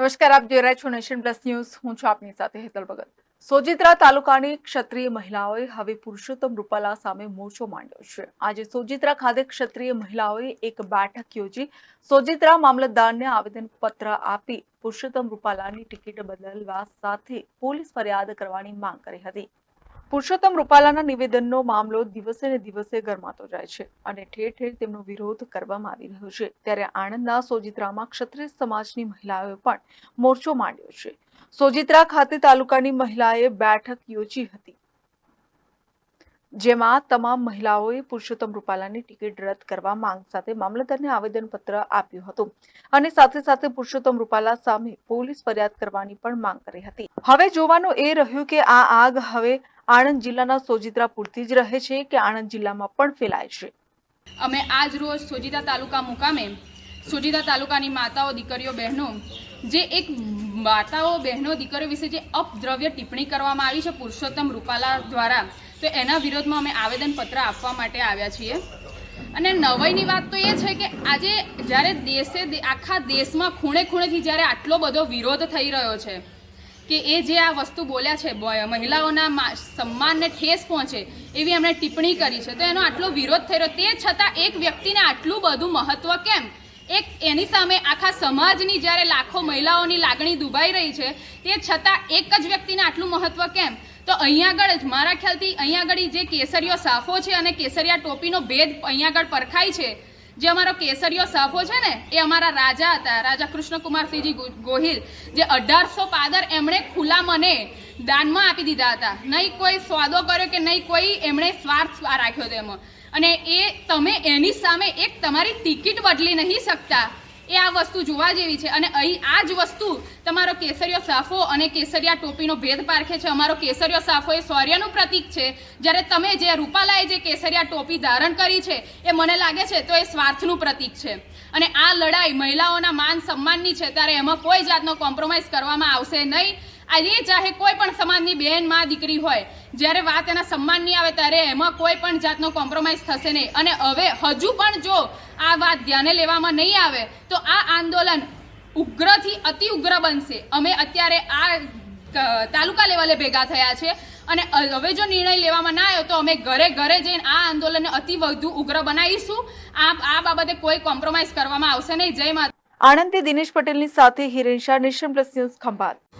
નમસ્કાર, આપ જોઈ રહ્યા છો નેશન પ્લસ ન્યૂઝ. હું છું આપની સાથે હેતલ ભગત. સોજિત્રા તાલુકાની ક્ષત્રિય મહિલાઓએ હવે પુરુષોત્તમ રૂપાલા સામે મોરચો માંડ્યો છે. આજે સોજિત્રા ખાતે ક્ષત્રિય મહિલાઓએ એક બેઠક યોજી સોજિત્રા મામલતદારને આવેદનપત્ર આપી પુરુષોત્તમ રૂપાલાની ટિકિટ બદલવા સાથે પોલીસ ફરિયાદ કરવાની માંગ કરી હતી. પુરુષોત્તમ રૂપાલાના નિવેદનનો મામલો દિવસે ને દિવસે ગરમાતો જાય છે અને ઠેર ઠેર તેમનો વિરોધ કરવામાં આવી રહ્યો છે. ત્યારે આણંદના સોજિત્રામાં ક્ષત્રિય સમાજની મહિલાઓએ પણ મોરચો માંડ્યો છે. સોજિત્રા ખાતે તાલુકાની મહિલાએ બેઠક યોજી હતી. જેમાં તમામ મહિલાઓએ પુરુષોત્તમ રૂપાલાની ટિકિટ રદ કરવા માંગ સાથે મામલતદારને આવેદનપત્ર આપ્યું હતું. અને સાથે સાથે પુરુષોત્તમ રૂપાલા સામે પોલીસ ફરિયાદ કરવાની પણ માંગ કરી હતી. હવે જોવાનું એ રહ્યું કે આ આગ હવે આણંદ જિલ્લાના સોજિત્રા પૂરતી જ રહે છે કે આણંદ જિલ્લામાં પણ ફેલાય છે? અમે આજ રોજ સોજિત્રા તાલુકા મુકામે સોજિત્રા તાલુકાની માતાઓ, દીકરીઓ, બહેનો જે એક માતાઓ, બહેનો, દીકરીઓ વિશે જે અપદ્રવ્ય ટિપ્પણી કરવામાં આવી છે પુરુષોત્તમ રૂપાલા દ્વારા, તો એના વિરોધમાં અમે આવેદનપત્ર આપવા માટે આવ્યા છીએ. અને નવાઈની વાત તો એ છે કે આજે જ્યારે દેશે, આખા દેશમાં ખૂણે ખૂણેથી જ્યારે આટલો બધો વિરોધ થઈ રહ્યો છે, કે એ જે આ વસ્તુ બોલ્યા છે મહિલાઓના સન્માનને ઠેસ પહોંચે એવી એમણે ટિપ્પણી કરી છે, તો એનો આટલો વિરોધ થઈ રહ્યો. તે છતાં એક વ્યક્તિને આટલું બધું મહત્વ કેમ? એક એની સામે આખા સમાજની જ્યારે લાખો મહિલાઓની લાગણી દુભાઈ રહી છે, તે છતાં એક જ વ્યક્તિને આટલું મહત્વ કેમ? તો અહીંયા આગળ જ, મારા ખ્યાલથી અહીંયા આગળ જે કેસરીયો સાફો છે અને કેસરિયા ટોપીનો ભેદ અહીંયા આગળ પરખાય છે જે અમારો કેસરીયો સાફો છે ને, એ અમારા રાજા હતા. રાજા કૃષ્ણકુમારસિંહજી ગોહિલ. જે અઢારસો પાદર એમણે ખુલ્લા મને દાનમાં આપી દીધા હતા. નહીં કોઈ સ્વાદો કર્યો કે નહીં કોઈ એમણે સ્વાર્થ રાખ્યો તેમાં અને એ તમે એની સામે એક તમારી ટિકિટ બદલી નહીં શકતા. એ આ વસ્તુ જોવા જેવી છે. અને અહીં આ જ વસ્તુ તમારો કેસરિયો સાફો અને કેસરિયા ટોપીનો ભેદ પારખે છે. અમારો કેસરિયો સાફો એ શૌર્યનું પ્રતીક છે. જ્યારે તમે જે રૂપાલાએ જે કેસરિયા ટોપી ધારણ કરી છે, એ મને લાગે છે તો એ સ્વાર્થનું પ્રતીક છે. અને આ લડાઈ મહિલાઓના માન સન્માનની છે, ત્યારે એમાં કોઈ જાતનો કોમ્પ્રોમાઇઝ કરવામાં આવશે નહીં. આજે ચાહે કોઈ પણ સમાજની બહેનમાં, દીકરી હોય, જ્યારે વાત એના સન્માનની આવે ત્યારે એમાં કોઈ પણ જાતનો કોમ્પ્રોમાઇઝ થશે નહીં. અને હવે હજુ પણ જો આ વાત ધ્યાને લેવામાં નહીં આવે, તો આ આંદોલન ઉગ્રથી અતિ ઉગ્ર બનશે. અમે અત્યારે આ તાલુકા લેવલે ભેગા થયા છે અને હવે જો નિર્ણય લેવામાં ના આવ્યો તો અમે ઘરે ઘરે જઈને આ આંદોલનને અતિ વધુ ઉગ્ર બનાવીશું. આ આ બાબતે કોઈ કોમ્પ્રોમાઇઝ કરવામાં આવશે નહીં. જય માતા આણંદથી દિનેશ પટેલની સાથે Hiren Shah nation plus news Khambhat.